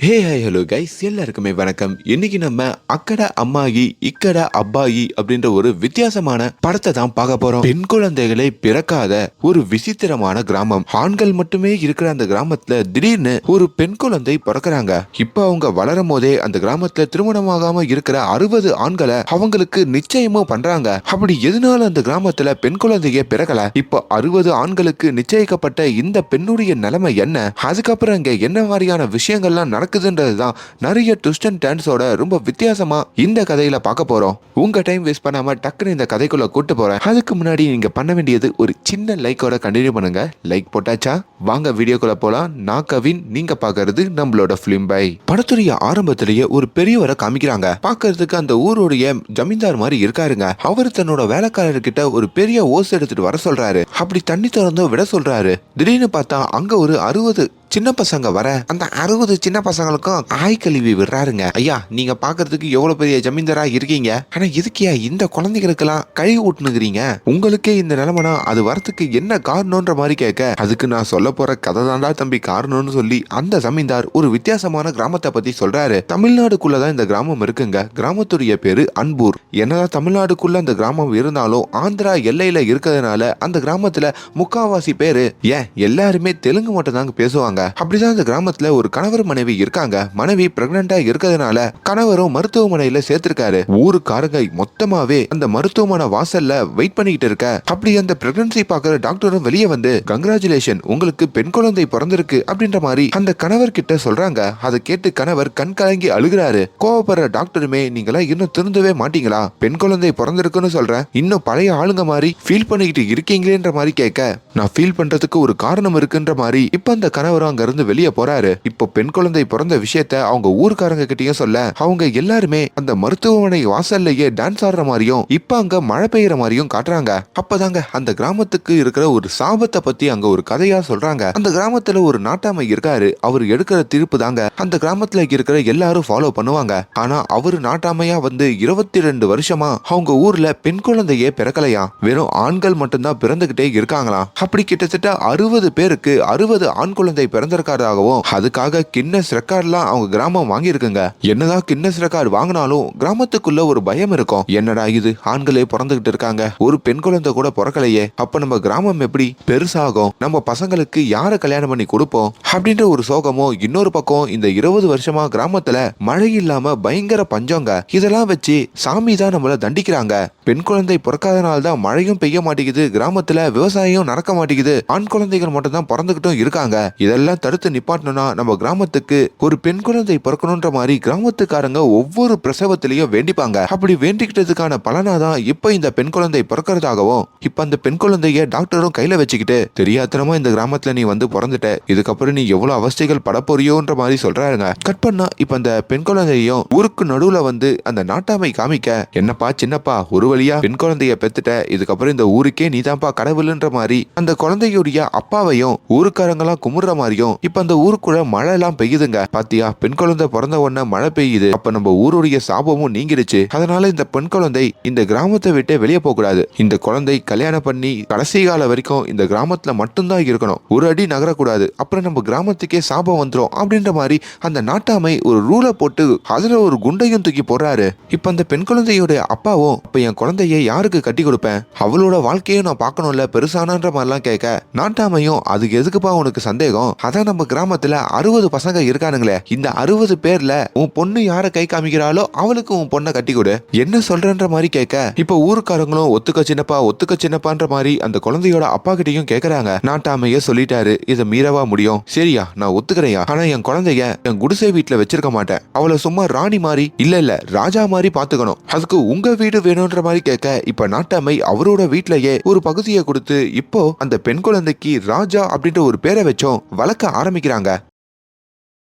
Hey hi hello guys எல்லாருக்குமே வணக்கம். இன்னைக்கு நம்ம அக்கட அம்மாயி இக்கட அப்பாயி அப்படின்ற ஒரு வித்தியாசமான படத்தை தான் பார்க்க போறோம். பெண் குழந்தைகளை பிறக்காத ஒரு விசித்திரமான கிராமம். ஆண்கள் மட்டுமே இருக்கிற அந்த கிராமத்துல திடீர்னு ஒரு பெண் குழந்தை பிறக்கிறாங்க. இப்ப அவங்க வளரும் போதே அந்த கிராமத்துல திருமணமாகாம இருக்கிற அறுபது ஆண்களை அவங்களுக்கு நிச்சயமும் பண்றாங்க. அப்படி எதனால அந்த கிராமத்துல பெண் குழந்தைய பிறக்கல? இப்போ அறுபது ஆண்களுக்கு நிச்சயிக்கப்பட்ட இந்த பெண்ணுடைய நிலைமை என்ன? அதுக்கப்புறம் இங்க என்ன மாதிரியான விஷயங்கள்லாம் நடக்குதுன்றதுதான். நிறைய ட்விஸ்ட் அண்ட் டர்ன்ஸோட ரொம்ப வித்தியாசமா இந்த கதையில பார்க்க போறோம். உங்க டைம் வேஸ்ட் பண்ணாம டக்குன்னு இந்த கதைக்குள்ள கூட்டு போறேன். அதுக்கு முன்னாடி நீங்க பண்ண வேண்டியது ஒரு சின்ன லைக்கோட கண்டினியூ பண்ணுங்க. லைக் போட்டாச்சா? வாங்க வீடியோக்குள்ள போலாம். நான் கவின் நீங்க பாக்குறது நம்மளோட பிலிம் பை படத்துடைய ஆரம்பத்திலேயே ஒரு பெரியவரை காமிக்கிறாங்க. பார்க்கறதுக்கு அந்த ஊருடைய ஜமீன்தார் மாதிரி இருக்காருங்க. அவர் தன்னோட வேலைக்காரர்கிட்ட ஒரு பெரிய ஓஸ் எடுத்துட்டு வர சொல்றாரு. அப்படி தண்ணி திறந்து விட சொல்றாரு. திடீர்னு பார்த்தா அங்க ஒரு அறுபது சின்ன பசங்க வர அந்த அறுபது சின்ன பசங்களுக்கும் ஆய் கழுவி விடுறாருங்க. ஐயா நீங்க பாக்குறதுக்கு எவ்வளவு பெரிய ஜமீன்தாரா இருக்கீங்க? ஆனா எதுக்கியா இந்த குழந்தைகளுக்கெல்லாம் கழுவி ஊட்டுனுங்கிறீங்க? உங்களுக்கே இந்த நிலைமைனா அது வரத்துக்கு என்ன காரணம்ன்ற மாதிரி கேட்க அதுக்கு நான் சொல்ல போற கதை தாண்டா தம்பி காரணம்னு சொல்லி அந்த ஜமீன்தார் ஒரு வித்தியாசமான கிராமத்தை பத்தி சொல்றாரு. தமிழ்நாடுக்குள்ளதான் இந்த கிராமம் இருக்குங்க. கிராமத்துடைய பேரு அன்பூர். என்னதான் தமிழ்நாடுக்குள்ள அந்த கிராமம் இருந்தாலும் ஆந்திரா எல்லையில இருக்கிறதுனால அந்த கிராமத்துல முக்காவாசி பேரு ஏன் எல்லாருமே தெலுங்கு மட்டும் தாங்க பேசுவாங்க. அப்படிதான் அந்த கிராமத்துல ஒரு கணவர் மனைவி இருக்காங்க. மனைவி பிரெக்னண்டா இருக்கிறதுனால கணவரும் மருத்துவமனையில சேர்த்திருக்காரு. ஊருக்காரங்க மொத்தமாவே அந்த மருத்துவமனை வாசல்ல வெயிட் பண்ணிக்கிட்டு இருக்க. அப்படி அந்த பிரெக்னன்சி பாக்குற டாக்டரும் வெளியே வந்து கங்கராச்சுலேஷன் உங்களுக்கு பெண் குழந்தை பிறந்திருக்கு அப்படின்ற மாதிரி அந்த கணவர் கிட்ட சொல்றாங்க. அதை கேட்டு கணவர் கண் கலங்கி அழுகிறாரு. கோவப்படுற டாக்டருமே நீங்களா இன்னும் திருந்தவே மாட்டீங்களா? பெண் குழந்தை பிறந்திருக்குன்னு சொல்றேன் இன்னும் பழைய ஆளுங்க மாதிரி ஃபீல் பண்ணிக்கிட்டு இருக்கீங்களேன்ற மாதிரி கேட்க நான் ஃபீல் பண்றதுக்கு ஒரு காரணம் இருக்குன்ற மாதிரி. இப்ப அந்த கணவரும் அங்க இருந்து வெளியே போறாரு. இப்போ பெண் குழந்தை பிறந்த விஷயத்த அவங்க ஊர்க்காரங்க கிட்டயும் சொல்ல அவங்க எல்லாருமே அந்த மருத்துவமனை வாசல்லையே டான்ஸ் ஆடுற மாதிரியும் இப்ப அங்க மழை பெய்யற மாதிரியும் காட்டுறாங்க. அப்பதாங்க அந்த கிராமத்துக்கு இருக்கிற ஒரு சாபத்தை பத்தி அங்க ஒரு கதையா சொல்றாங்க. அந்த கிராமத்துல ஒரு நாட்டாமை இருக்காரு. அவர் எடுக்கிற தீர்ப்பு தாங்க. அந்த கிராமத்துல இருக்கிற எல்லாரும் ஃபாலோ பண்ணுவாங்க. ஆனா அவரு நாட்டாமையா வந்து இருபத்தி ரெண்டு வருஷமா அவங்க ஊர்ல பெண் குழந்தையே பிறக்கலையா? வெறும் ஆண்கள் மட்டும்தான் பிறந்துகிட்டே இருக்காங்களாம். அப்படி கிட்டத்தட்ட அறுபது பேருக்கு அறுபது ஆண் குழந்தை பிறந்திருக்காதாகவும் அதுக்காக கின்னஸ் ரெக்கார்ட்லாம் அவங்க கிராமம் வாங்கியிருக்குங்க. என்னதான் கின்னஸ் ரெக்கார்டு வாங்கினாலும் கிராமத்துக்குள்ள ஒரு பயம் இருக்கும். என்னடா இது ஆண்களே பிறந்துகிட்டு இருக்காங்க. ஒரு பெண் குழந்தை கூட பிறக்கலையே. அப்ப நம்ம கிராமம் எப்படி பெருசாகும்? நம்ம பசங்களுக்கு யாரை கல்யாணம் பண்ணி கொடுப்போம்? அப்படின்ற ஒரு சோகமோ இன்னொரு பக்கம் இந்த இருபது வருஷமா கிராமத்துல மழை இல்லாம பயங்கர பஞ்சங்க. இதெல்லாம் வச்சு சாமி தான் நம்மள தண்டிக்கிறாங்க. பெண் குழந்தை பிறக்காதனால தான் மழையும் பெய்ய மாட்டேங்குது. கிராமத்துல விவசாயம் நடக்க மாட்டேங்குது. ஆண் குழந்தைகள் மட்டும் தான் பிறந்துகிட்டும் இருக்காங்க. இதெல்லாம் தடுத்து நிப்பாட்டணும்னா நம்ம கிராமத்துக்கு ஒரு பெண் குழந்தை பிறக்கணுன்ற மாதிரி கிராமத்துக்காரங்க ஒவ்வொரு பிரசவத்திலையும் வேண்டிப்பாங்க. அப்படி வேண்டிக்கிட்டதுக்கான பலனாதான் இப்ப இந்த பெண் குழந்தை பிறக்கிறதாகவும் இப்ப அந்த பெண் குழந்தைய டாக்டரும் கையில வச்சுக்கிட்டு தெரியாத்தனமா இந்த கிராமத்துல நீ வந்து பிறந்துட்ட இதுக்கப்புறம் நீ எவ்வளவு அவஸ்தைகள் படப்போறியோன்ற மாதிரி சொல்றாருங்க. கட் பண்ணா இப்ப அந்த பெண் குழந்தையும் ஊருக்கு நடுவுல வந்து அந்த நாட்டாமை காமிக்க என்னப்பா சின்னப்பா ஒரு வழியா பெண் குழந்தைய பெத்துட்ட இதுக்கப்புறம் இந்த ஊருக்கே நீதான்ப்பா கடவுள்ன்ற மாதிரி அந்த குழந்தையுடைய அப்பாவையும் ஊருக்காரங்களாம் குமுற முடியும். இப்ப அந்த ஊருக்குள்ள மழை எல்லாம் பெய்யுதுங்க. பாத்தியா? பெண் குழந்தை பிறந்த உடனே மழை பெய்யுது. அப்ப நம்ம ஊருடைய சாபமும் நீங்கிடுச்சு. அதனால இந்த பெண் குழந்தை இந்த கிராமத்தை விட்டு வெளியே போக கூடாது இந்த குழந்தை கல்யாணம் பண்ணி கடைசி கால வரைக்கும் இந்த கிராமத்துல மட்டும்தான் இருக்கணும். ஒரு அடி நகரக்கூடாது. அப்புறம் நம்ம கிராமத்துக்கே சாபம் வந்துடும் அப்படின்ற மாதிரி அந்த நாட்டாமை ஒரு ரூலை போட்டு அதுல ஒரு குண்டையும் தூக்கி போடுறாரு. இப்ப அந்த பெண் குழந்தையோட அப்பாவும் இப்ப என் குழந்தைய யாருக்கு கட்டி கொடுப்பேன்? அவளோட வாழ்க்கையை நான் பார்க்கணும்ல பெருசானன்ற மாதிரிலாம் கேட்க. நாட்டாமையும் அதுக்கு எதுக்குப்பா உனக்கு சந்தேகம்? அதான் நம்ம கிராமத்துல அறுபது பசங்க இருக்கானுங்களே. இந்த அறுபது பேர்ல உன் பொண்ணு யார கை காமிக்கிறாளோ அவளுக்கு உன் பொண்ணை கட்டி கொடு. என்ன சொல்றன்ற மாதிரி கேட்க இப்ப ஊருக்காரங்களும் ஒத்துக்க சின்னப்பா ஒத்துக்க சின்னப்பான்ற மாதிரி அந்த குழந்தையோட அப்பா கிட்டையும் கேக்குறாங்க. நாட்டாமையே சொல்லிட்டாரு இதை மீறவா முடியும். சரியா நான் ஒத்துக்கிறேயா ஆனா என் குழந்தைய என் குடிசை வீட்டுல வச்சிருக்க மாட்டேன். அவளை சும்மா ராணி மாதிரி இல்ல இல்ல ராஜா மாதிரி பாத்துக்கணும். அதுக்கு உங்க வீடு வேணும்ன்ற மாதிரி கேட்க இப்ப நாட்டாமை அவரோட வீட்லயே ஒரு பகுதியை கொடுத்து இப்போ அந்த பெண் குழந்தைக்கு ராஜா அப்படின்ற ஒரு பேரை வச்சோம் வளர்க்க ஆரம்பிக்கிறாங்க.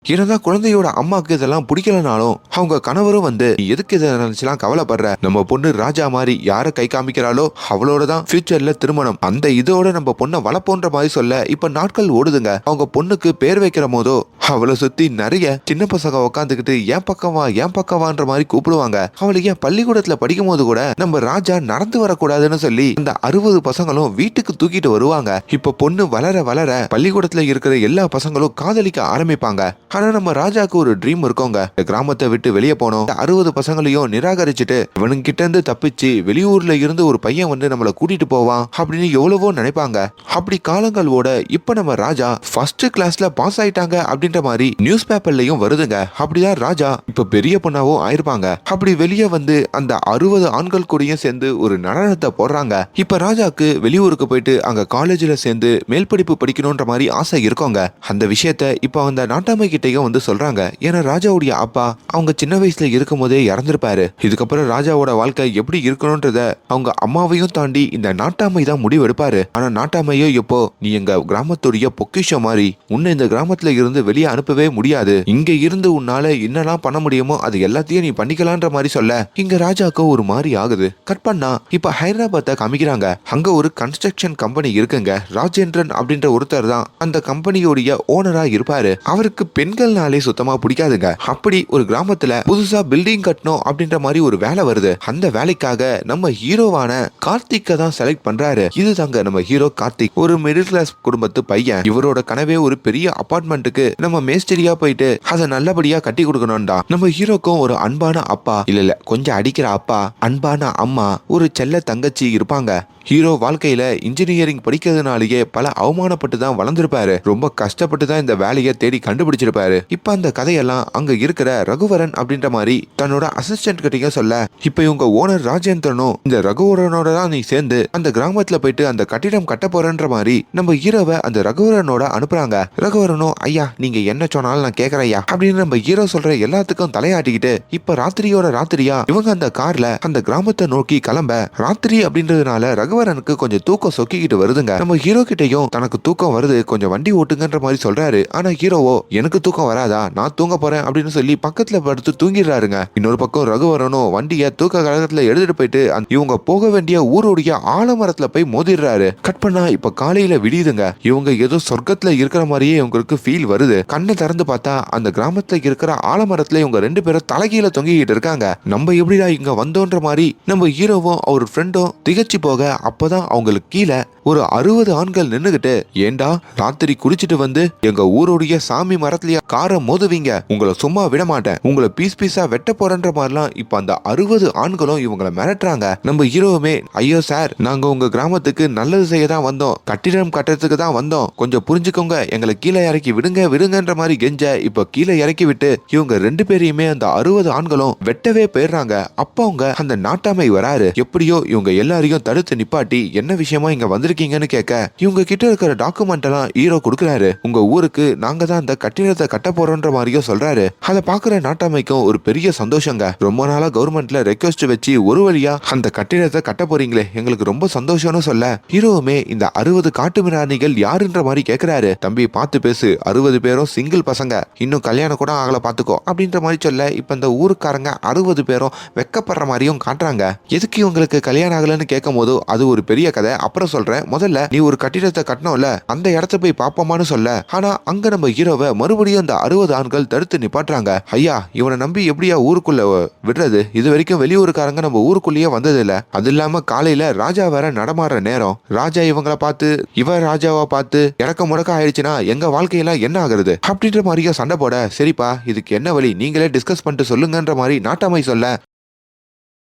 என்னதான் குழந்தையோட அம்மாவுக்கு இதெல்லாம் பிடிக்கலனாலும் அவங்க கணவரும் வந்து எதுக்கு இதை நினைச்சுலாம் கவலைப்படுற? நம்ம பொண்ணு ராஜா மாதிரி யாரை கை காமிக்கிறாளோ அவளோட தான் ஃபியூச்சர்ல திருமணம். அந்த இதோட நம்ம பொண்ணை வளர்ப்போன்ற மாதிரி சொல்ல இப்ப நாட்கள் ஓடுதுங்க. அவங்க பொண்ணுக்கு பேர் வைக்கிற போதோ அவளை சுத்தி நிறைய சின்ன பசங்க உட்காந்துக்கிட்டு ஏன் பக்கம் வா ஏன் பக்கம் மாதிரி கூப்பிடுவாங்க. அவளை ஏன் பள்ளிக்கூடத்துல படிக்கும் போது கூட நம்ம ராஜா நடந்து வரக்கூடாதுன்னு சொல்லி அந்த அறுபது பசங்களும் வீட்டுக்கு தூக்கிட்டு வருவாங்க. இப்ப பொண்ணு வளர வளர பள்ளிக்கூடத்துல இருக்கிற எல்லா பசங்களும் காதலிக்க ஆரம்பிப்பாங்க. ஆனா நம்ம ராஜாக்கு ஒரு ட்ரீம் இருக்கோங்க. கிராமத்தை விட்டு வெளியே போனோம். அறுபது பசங்களையும் நிராகரிச்சுட்டு இவனுங்க கிட்ட இருந்து தப்பிச்சு வெளியூர்ல இருந்து ஒரு பையன் வந்து நம்மள கூட்டிட்டு போவான் அப்படின்னு எவ்வளவோ நினைப்பாங்க. அப்படி காலங்களோட இப்ப நம்ம ராஜா ஃபர்ஸ்ட் கிளாஸ்ல பாஸ் ஆயிட்டாங்க அப்படின்னு அப்படின்ற மாதிரி நியூஸ் பேப்பர்லயும் வருதுங்க. அப்படிதான் ராஜா இப்ப பெரிய பொண்ணாவும் ஆயிருப்பாங்க. அப்படி வெளியே வந்து அந்த அறுபது ஆண்கள் கூடயும் சேர்ந்து ஒரு நடனத்தை போடுறாங்க. இப்ப ராஜாக்கு வெளியூருக்கு போயிட்டு அங்க காலேஜ்ல சேர்ந்து மேல் படிப்பு படிக்கணும்ன்ற மாதிரி ஆசை இருக்கோங்க. அந்த விஷயத்த இப்ப அந்த நாட்டாமை கிட்டையும் வந்து சொல்றாங்க. ஏன்னா ராஜாவுடைய அப்பா அவங்க சின்ன வயசுல இருக்கும் போதே இறந்திருப்பாரு. இதுக்கப்புறம் ராஜாவோட வாழ்க்கை எப்படி இருக்கணும்ன்றத அவங்க அம்மாவையும் தாண்டி இந்த நாட்டாமை தான் முடிவெடுப்பாரு. ஆனா நாட்டாமையோ இப்போ நீ எங்க கிராமத்துடைய பொக்கிஷம் மாதிரி உன்னை இந்த கிராமத்துல இருந்து வெளியே அனுப்பவே முடியாது. இங்க இருந்து உன்னால என்னெல்லாம் பண்ண முடியுமோ அது எல்லாத்தையும் நீ பண்ணிக்கலான்ற மாதிரி சொல்ல இங்க ராஜாக்கு ஒரு மாதிரி ஆகுது. கட் பண்ணா இப்ப ஹைதராபாத்தை காமிக்கிறாங்க. அங்க ஒரு கன்ஸ்ட்ரக்ஷன் கம்பெனி இருக்குங்க. ராஜேந்திரன் அப்படின்ற ஒருத்தர் தான் அந்த கம்பெனியோடைய ஓனரா இருப்பாரு. அவருக்கு பெண்கள்னாலே சுத்தமா பிடிக்காதுங்க. அப்படி ஒரு கிராமத்துல புதுசா பில்டிங் கட்டணும் அப்படின்ற மாதிரி ஒரு வேலை வருது. அந்த வேலைக்காக நம்ம ஹீரோவான கார்த்திக்க தான் செலக்ட் பண்றாரு. இது தாங்க நம்ம ஹீரோ கார்த்திக். ஒரு மிடில் கிளாஸ் குடும்பத்து பையன். இவரோட கனவே ஒரு பெரிய அபார்ட்மெண்ட்டுக்கு நம்ம நம்ம மேஸ்திரியா போயிட்டு அதை நல்லபடியா கட்டி கொடுக்கணும்டா. நம்ம ஹீரோக்கும் ஒரு அன்பான அப்பா இல்ல இல்ல கொஞ்சம் அடிக்கிற அப்பா அன்பான அம்மா ஒரு செல்ல தங்கச்சி இருப்பாங்க. ஹீரோ வாழ்க்கையில இன்ஜினியரிங் படிக்கிறதுனாலேயே பல அவமானப்பட்டு தான் வளர்ந்துருப்பாரு. ரொம்ப கஷ்டப்பட்டு தான் இந்த வேலையை தேடி கண்டுபிடிச்சிருப்பாரு. இப்ப அந்த கதையெல்லாம் அங்க இருக்கிற ரகுவரன் அப்படின்ற மாதிரி தன்னோட அசிஸ்டன்ட் கிட்டயும் சொல்ல இப்ப இவங்க ஓனர் ராஜேந்திரனும் இந்த ரகுவரனோட தான் நீ சேர்ந்து அந்த கிராமத்துல போயிட்டு அந்த கட்டிடம் கட்ட போறன்ற மாதிரி நம்ம ஹீரோவை அந்த ரகுவரனோட அனுப்புறாங்க. ரகுவரனும் ஐயா நீங்க என்ன சொன்னாலும் நான் கேக்குறேன் ஐயா அப்படின்னு நம்ம ஹீரோ சொல்ற எல்லாத்துக்கும் தலையாட்டிக்கிட்டு இப்ப ராத்திரியோட ராத்திரியா இவங்க அந்த கார்ல அந்த கிராமத்தை நோக்கி கிளம்ப ராத்திரி அப்படின்றதுனால ரகு ரகுவரனுக்கு கொஞ்சம் தூக்கம் சொக்கிக்கிட்டு வருதுங்க. நம்ம ஹீரோ கிட்டயும் தனக்கு தூக்கம் வருது கொஞ்சம் வண்டி ஓட்டுங்கன்ற மாதிரி சொல்றாரு. ஆனா ஹீரோவோ எனக்கு தூக்கம் வராதா? நான் தூங்க போறேன் அப்படின்னு சொல்லி பக்கத்துல படுத்து தூங்கிடுறாருங்க. இன்னொரு பக்கம் ரகுவரனும் வண்டியை தூக்க கழகத்துல எடுத்துட்டு போயிட்டு இவங்க போக வேண்டிய ஊருடைய ஆலமரத்துல போய் மோதிடுறாரு. கட் பண்ணா இப்ப காலையில விடியுதுங்க. இவங்க ஏதோ சொர்க்கத்துல இருக்கிற மாதிரியே இவங்களுக்கு ஃபீல் வருது. கண்ணை திறந்து பார்த்தா அந்த கிராமத்துல இருக்கிற ஆலமரத்துல இவங்க ரெண்டு பேரும் தலைகீழ தொங்கிக்கிட்டு இருக்காங்க. நம்ம எப்படிடா இங்க வந்தோன்ற மாதிரி நம்ம ஹீரோவும் அவர் ஃப்ரெண்டும் திகச்சு போக அப்பதான் அவங்களுக்கு கீழே ஒரு அறுபது ஆண்கள் நின்னுகிட்டு ஏண்டா ராத்திரி குடிச்சிட்டு வந்து எங்க ஊருடைய சாமி மரத்துலயா காரை மோதுவீங்க? உங்களை சும்மா விட மாட்டேன் உங்களை பீஸ் பீஸா வெட்ட போறன்ற மாதிரிலாம் இப்ப அந்த அறுபது ஆண்களும் இவங்களை மிரட்டுறாங்க. நம்ம ஹீரோவுமே ஐயோ சார் நாங்க உங்க கிராமத்துக்கு நல்லது செய்ய தான் வந்தோம். கட்டிடம் கட்டுறதுக்கு தான் வந்தோம். கொஞ்சம் புரிஞ்சுக்கோங்க. எங்களை கீழே இறக்கி விடுங்க விடுங்கன்ற மாதிரி கெஞ்ச இப்ப கீழே இறக்கி விட்டு இவங்க ரெண்டு பேரையுமே அந்த அறுபது ஆண்களும் வெட்டவே போயிடுறாங்க. அப்ப அவங்க அந்த நாட்டாமை வராரு. எப்படியோ இவங்க எல்லாரையும் தடுத்து நிப்பாட்டி என்ன விஷயமா இங்க வந்திருக்கீங்கன்னு கேட்க இவங்க கிட்ட இருக்கிற டாக்குமெண்ட் எல்லாம் ஹீரோ கொடுக்குறாரு. உங்க ஊருக்கு நாங்க தான் அந்த கட்டிடத்தை கட்ட போறோன்ற மாதிரியும் சொல்றாரு. அதை பாக்குற நாட்டாமைக்கும் ஒரு பெரிய சந்தோஷங்க. ரொம்ப நாளா கவர்மெண்ட்ல ரெக்வஸ்ட் வச்சு ஒரு வழியா அந்த கட்டிடத்தை கட்ட போறீங்களே எங்களுக்கு ரொம்ப சந்தோஷம்னு சொல்ல ஹீரோவுமே இந்த அறுபது காட்டு மிராணிகள் யாருன்ற மாதிரி கேக்குறாரு தம்பி பார்த்து பேசு. அறுபது பேரும் சிங்கிள் பசங்க. இன்னும் கல்யாணம் கூட ஆகல பாத்துக்கோ அப்படின்ற மாதிரி சொல்ல இப்ப இந்த ஊருக்காரங்க அறுபது பேரும் வெக்கப்படுற மாதிரியும் காட்டுறாங்க. எதுக்கு இவங்களுக்கு கல்யாணம் ஆகலன்னு கேட்கும் போது அது ஒரு பெரிய கதை. அப்புறம் சொல்றேன் முதல்ல நீ ஒரு கட்டிடத்தை கட்டணும்ல அந்த இடத்த போய் பாப்போமான்னு சொல்ல. ஆனா அங்க நம்ம ஹீரோவை மறுபடியும் அந்த அறுபது ஆண்கள் தடுத்து நிப்பாட்டுறாங்க. ஐயா இவனை நம்பி எப்படியா ஊருக்குள்ள விடுறது? இது வரைக்கும் வெளியூருக்காரங்க நம்ம ஊருக்குள்ளேயே வந்தது இல்ல அது இல்லாம காலையில ராஜா வேற நடமாடுற நேரம். ராஜா இவங்கள பார்த்து இவ ராஜாவை பார்த்து இறக்க முடக்க ஆயிடுச்சுன்னா எங்க வாழ்க்கையெல்லாம் என்ன ஆகுறது? அப்படின்ற மாதிரியே சண்டை போட சரிப்பா இதுக்கு என்ன வழி? நீங்களே டிஸ்கஸ் பண்ணிட்டு சொல்லுங்கன்ற மாதிரி நாட்டாமை சொல்ல.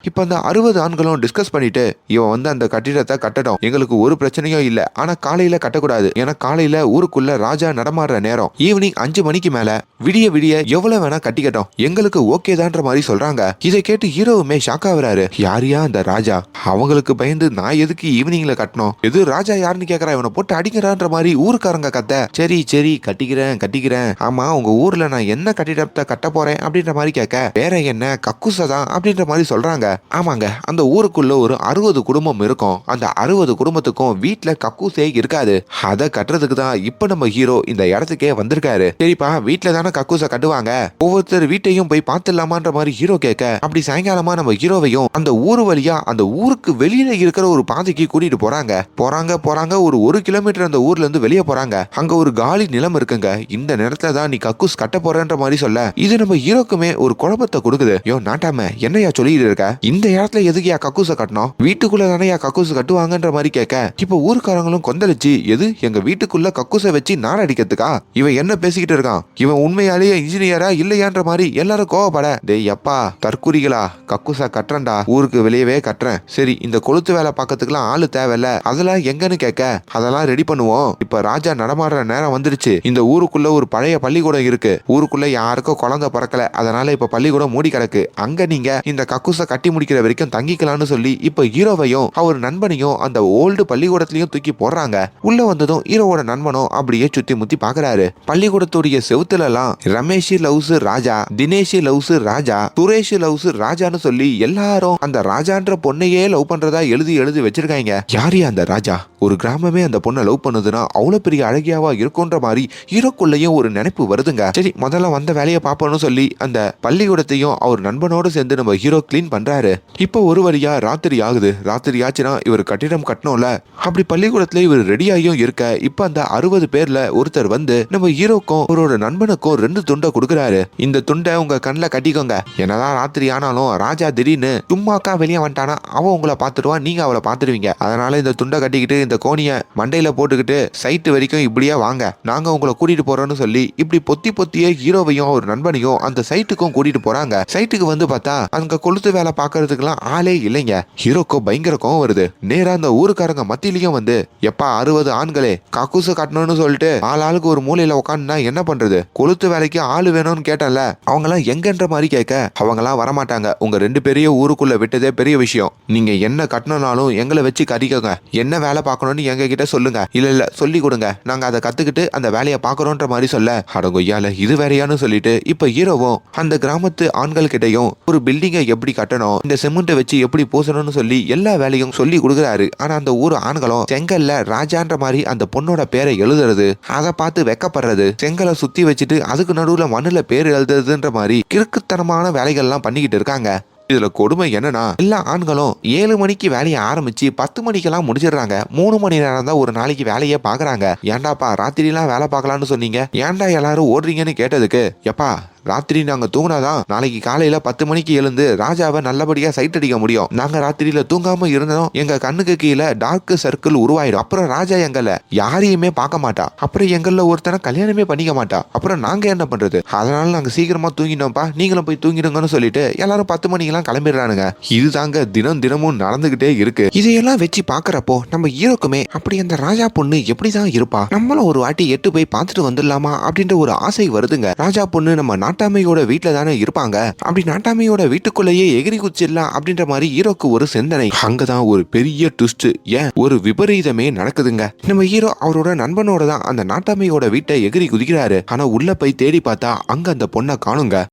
இப்போ அந்த அறுபது ஆண்களும் டிஸ்கஸ் பண்ணிட்டு இவன் வந்து அந்த கட்டிடத்தை கட்டட்டும் எங்களுக்கு ஒரு பிரச்சனையும் இல்லை. ஆனா காலையில கட்டக்கூடாது. ஏன்னா காலையில ஊருக்குள்ள ராஜா நடமாடுற நேரம். ஈவினிங் அஞ்சு மணிக்கு மேல விடிய விடிய எவ்வளவு வேணா கட்டிக்கட்டும். எங்களுக்கு ஓகே தான்ற மாதிரி சொல்றாங்க. இதை கேட்டு ஹீரோவுமே ஷாக் ஆகுறாரு யாரியா அந்த ராஜா? அவங்களுக்கு பயந்து நான் எதுக்கு ஈவினிங்ல கட்டணும்? எது ராஜா யாருன்னு கேக்குறா? இவனை போட்டு அடிக்கிறான்ற மாதிரி ஊருக்காரங்க கத்த. சரி சரி கட்டிக்கிறேன் கட்டிக்கிறேன். ஆமா உங்க ஊர்ல நான் என்ன கட்டிடத்தை கட்ட போறேன் அப்படின்ற மாதிரி கேட்க வேற என்ன? கக்குசதான் அப்படின்ற மாதிரி சொல்றாங்க. ஆமாங்க அந்த ஊருக்குள்ள ஒரு அறுபது குடும்பம் இருக்கும். அந்த அறுபது குடும்பத்துக்கும் வீட்டுல கக்கூசே இருக்காது. அதை கட்டுறதுக்கு தான் இப்ப நம்ம ஹீரோ இந்த இடத்துக்கே வந்திருக்காரு. சரிப்பா வீட்டுல தானே கக்கூசை கட்டுவாங்க. ஒவ்வொருத்தர் வீட்டையும் போய் பார்த்துடலாமான்ற மாதிரி ஹீரோ கேட்க அப்படி சாயங்காலமா நம்ம ஹீரோவையும் அந்த ஊர் வழியா அந்த ஊருக்கு வெளியில இருக்கிற ஒரு பாதைக்கு கூட்டிட்டு போறாங்க. போறாங்க போறாங்க ஒரு ஒரு கிலோமீட்டர் அந்த ஊர்ல இருந்து வெளியே போறாங்க. அங்க ஒரு காலி நிலம் இருக்குங்க. இந்த நிலத்துல தான் நீ கக்கூஸ் கட்ட போறன்ற மாதிரி சொல்ல இது நம்ம ஹீரோக்குமே ஒரு குழப்பத்தை கொடுக்குது. யோ நாட்டாம என்னையா சொல்லிட்டு இருக்க? இந்த இடத்துல எதுக்கு யா கக்கூசை கட்டணும் வீட்டுக்குள்ள தானேயா கக்கூஸ் கட்டுவாங்கன்ற மாதிரி கேட்க. இப்ப ஊருக்காரங்களும் கொந்தளிச்சு எது? எங்க வீட்டுக்குள்ள கக்கூசை வச்சு நார் அடிக்கிறதுக்கா? இவன் என்ன பேசிக்கிட்டு இருக்கான்? இவன் உண்மையாலேயே இன்ஜினியரா இல்லையான்ற மாதிரி எல்லாரும் கோவப்பட. டேய் எப்பா தற்குறிகளா? கக்கூசா கட்டுறேன்டா. ஊருக்கு வெளியவே கட்டுறேன். சரி இந்த கொளுத்து வேலை பார்க்கறதுக்குலாம் ஆளு தேவையில்ல. அதெல்லாம் எங்கன்னு கேட்க. அதெல்லாம் ரெடி பண்ணுவோம். இப்ப ராஜா நடமாடுற நேரம் வந்துருச்சு. இந்த ஊருக்குள்ள ஒரு பழைய பள்ளிக்கூடம் இருக்கு. ஊருக்குள்ள யாருக்கும் குழந்தை பிறக்கல. அதனால இப்ப பள்ளிக்கூடம் மூடி கிடக்கு. அங்க நீங்க இந்த கக்கூசை கட்டி முடிக்கிற வரைக்கும் தங்கிக்கலாம்னு சொல்லி இப்ப ஹீரோவையும் அவர் நண்பனையும் அந்த ஓல்டு பள்ளிக்கூடத்திலையும் தூக்கி போடுறாங்க. உள்ள வந்ததும் ஹீரோவோட நண்பனும் அப்படியே சுத்தி முத்தி பாக்குறாரு. பள்ளிக்கூடத்துடைய செவுத்துல எல்லாம் Ramesh loves Raja Dinesh loves Raja Suresh loves ராஜான்னு சொல்லி எல்லாரும் அந்த ராஜான்ற பொண்ணையே லவ் பண்றதா எழுதி எழுதி வச்சிருக்காங்க. யாரு அந்த ராஜா? ஒரு கிராமமே அந்த பொண்ணை லவ் பண்ணுதுன்னா அவ்வளவு பெரிய அழகியாவா இருக்குன்ற மாதிரி ஹீரோக்குள்ளேயும் ஒரு நினைப்பு வருதுங்க. சரி முதல்ல வந்த வேலையை பார்ப்போம்னு சொல்லி அந்த பள்ளிக்கூடத்தையும் அவர் நண்பனோடு சேர்ந்து நம்ம ஹீரோ க்ளீன் பண்றாரு இப்போ ஒரு வழியா ராத்திரி ஆகுது. ராத்திரி ஆச்சுன்னா இவர் கட்டிடம் கட்டணும்ல. அப்படி பள்ளிக்கூடத்துல இவர் ரெடியாகியும் இருக்க. இப்ப அந்த அறுபது பேர்ல ஒருத்தர் வந்து நம்ம ஹீரோக்கும் அவரோட நண்பனுக்கும் ரெண்டு துண்டை கொடுக்குறாரு. இந்த துண்டை உங்க கண்ணில் கட்டிக்கோங்க. என்னதான் ராத்திரி ஆனாலும் ராஜா திடீர்னு சும்மாக்கா வெளியே வந்துட்டானா அவன் உங்களை பார்த்துடுவான் நீங்க அவளை பார்த்துடுவீங்க. அதனால இந்த துண்டை கட்டிக்கிட்டு இந்த கோணியை மண்டையில போட்டுக்கிட்டு சைட்டு வரைக்கும் இப்படியே வாங்க. நாங்க உங்களை கூட்டிட்டு போறோம்னு சொல்லி இப்படி பொத்தி பொத்தியே ஹீரோவையும் ஒரு நண்பனையும் அந்த சைட்டுக்கும் கூட்டிட்டு போறாங்க. சைட்டுக்கு வந்து பார்த்தா அங்க கொளுத்து வேலை பார்க்கறதுக்கெல்லாம் ஆளே இல்லைங்க. ஹீரோக்கோ பயங்கர கோவம் வருது. நேரா அந்த ஊருக்காரங்க மத்தியிலையும் வந்து எப்பா அறுபது ஆண்களே கக்கூசு கட்டணும்னு சொல்லிட்டு ஆள் ஆளுக்கு ஒரு மூலையில உட்காந்துனா என்ன பண்றது? கொளுத்து வேலைக்கு ஆளு வேணும்னு கேட்டேன்ல. அவங்களாம் எங்கன்ற மாதிரி கேட்க அவங்கெல்லாம் வரமாட்டாங்க. உங்க ரெண்டு பேரையும் ஊருக்குள்ள விட்டதே பெரிய விஷயம். நீங்க என்ன கட்டணும்னாலும் எங்களை வச்சு கறிக்கோங்க. என்ன வேலை பார்க்கணும்னு எங்க கிட்ட சொல்லுங்க. இல்ல இல்ல சொல்லி கொடுங்க. நாங்க அதை கத்துக்கிட்டு அந்த வேலையை பார்க்கறோன்ற மாதிரி சொல்ல அடங்கொய்யால இது வேறையான்னு சொல்லிட்டு இப்ப ஹீரோவும் அந்த கிராமத்து ஆண்கள் கிட்டையும் ஒரு பில்டிங்கை எப்படி கட்டணும்? இந்த சிமெண்ட்டை வச்சு எப்படி பூசணும்னு சொல்லி எல்லா வேலையும் சொல்லி கொடுக்குறாரு. ஆனா அந்த ஊர் ஆண்களும் செங்கல்ல ராஜான்ற மாதிரி அந்த பொண்ணோட பேரை எழுதுறது அதை பார்த்து வெக்கப்படுறது செங்கலை சுத்தி வச்சுட்டு அதுக்கு நடுவுல மண்ணுல பேர் எழுதுறதுன்ற மாதிரி கிறுக்குத்தனமான வேலைகள்லாம் பண்ணிக்கிட்டு இருக்காங்க. இதுல கொடுமை என்னன்னா எல்லா ஆண்களும் ஏழு மணிக்கு வேலையை ஆரம்பிச்சு பத்து மணிக்கெல்லாம் முடிச்சிடுறாங்க. மூணு மணி நேரம் தான் ஒரு நாளைக்கு வேலையே பாக்குறாங்க ஏன்டாப்பா ராத்திரிலாம் வேலை பார்க்கலாம்னு சொன்னீங்க? ஏன்டா எல்லாரும் ஓடுறீங்கன்னு கேட்டதுக்கு? எப்பா ராத்திரி நாங்க தூங்கினாதான் நாளைக்கு காலையில பத்து மணிக்கு எழுந்து ராஜாவை நல்லபடியா சைட் அடிக்க முடியும். நாங்க ராத்திரியில தூங்காம இருந்தோம் எங்க கண்ணுக்கு கீழே டார்க் சர்க்கிள் உருவாயிடும். அப்புறம் ராஜா எங்களை யாரையுமே பார்க்க மாட்டா. அப்புறம் எங்கள ஒருத்தனை கல்யாணமே பண்ணிக்க மாட்டா. அப்புறம் நாங்க என்ன பண்றது? அதனால நாங்க சீக்கிரமா தூங்கினோம்ப்பா நீங்களும் போய் தூங்கிடுங்கன்னு சொல்லிட்டு எல்லாரும் பத்து மணிக்கெல்லாம் கிளம்பிடுறானுங்க. இதுதாங்க தினம் தினமும் நடந்துகிட்டே இருக்கு. இதையெல்லாம் வச்சு பாக்குறப்போ நம்ம ஹீரோக்குமே அப்படி அந்த ராஜா பொண்ணு எப்படிதான் இருப்பா? நம்மளும் ஒரு வாட்டி எட்டு போய் பார்த்துட்டு வந்துடலாமா அப்படின்ற ஒரு ஆசை வருதுங்க. ராஜா பொண்ணு நம்ம நாட்டாமையோட வீட்டுல தானே இருப்பாங்க? அப்படி நாட்டாமையோட வீட்டுக்குள்ளேயே எகிரி குச்சிடலாம் அப்படின்ற மாதிரி ஹீரோக்கு ஒரு சிந்தனை. அங்கதான் ஒரு பெரிய ட்விஸ்ட் ஏன்? ஒரு விபரீதமே நடக்குதுங்க. நம்ம ஹீரோ அவரோட நண்பனோட தான் அந்த நாட்டாமையோட வீட்டை எகிரி குதிக்கிறாரு. ஆனா உள்ள போய் தேடி பார்த்தா அங்க அந்த பொண்ணை காணுங்க.